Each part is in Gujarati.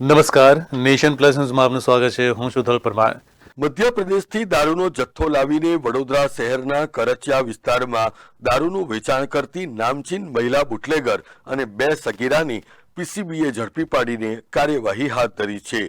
નમસ્કાર. નેશન પ્લસ ન્યૂઝમાં આપનું સ્વાગત છે. હું શુધલ પરમાર. મધ્યપ્રદેશથી દારૂનો જથ્થો લાવીને વડોદરા શહેરના કરચિયા વિસ્તારમાં દારૂનું વેચાણ કરતી નામચીન મહિલા બુટલેગર અને બે સગીરાની પીસીબીએ ઝડપી પાડીને કાર્યવાહી હાથ ધરી છે.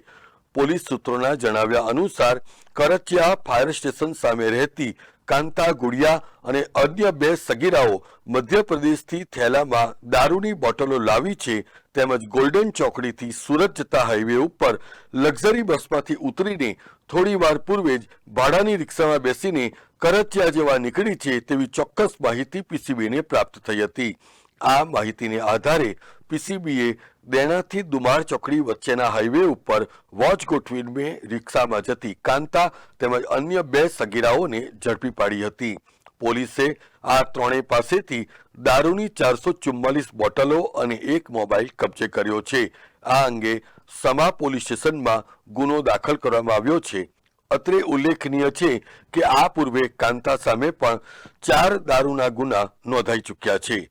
પોલીસ સૂત્રોના જણાવ્યા અનુસાર કરચિયા ફાયર સ્ટેશન સામે રહેતી કાંતા, ગુડિયા અને અન્ય બે સગીરાઓ મધ્યપ્રદેશથી થેલામાં દારૂની બોટલો લાવી છે તેમજ ગોલ્ડન ચોકડીથી સુરત જતા હાઈવે ઉપર લક્ઝરી બસમાંથી ઉતરીને થોડીવાર પૂર્વે જ ભાડાની રિક્ષામાં બેસીને કરચિયા જેવા નીકળી છે તેવી ચોક્કસ માહિતી પીસીબીને પ્રાપ્ત થઈ હતી. આ માહિતીને આધારે પીસીબીએ દેણાથી દુમાર ચોકડી વચ્ચેના હાઈવે ઉપર વોચ ગોઠવીને રિક્ષામાં જતી કાંતા તેમજ અન્ય બે સગીરાઓને ઝડપી પાડી હતી. પોલીસે આ ત્રણેય પાસેથી દારૂની ચારસો ચુમ્માલીસ બોટલો અને એક મોબાઈલ કબજે કર્યો છે. આ અંગે સમા પોલીસ સ્ટેશનમાં ગુનો દાખલ કરવામાં આવ્યો છે. અત્રે ઉલ્લેખનીય છે કે આ પૂર્વે કાંતા સામે પણ ચાર દારૂના ગુના નોંધાઈ ચૂક્યા છે.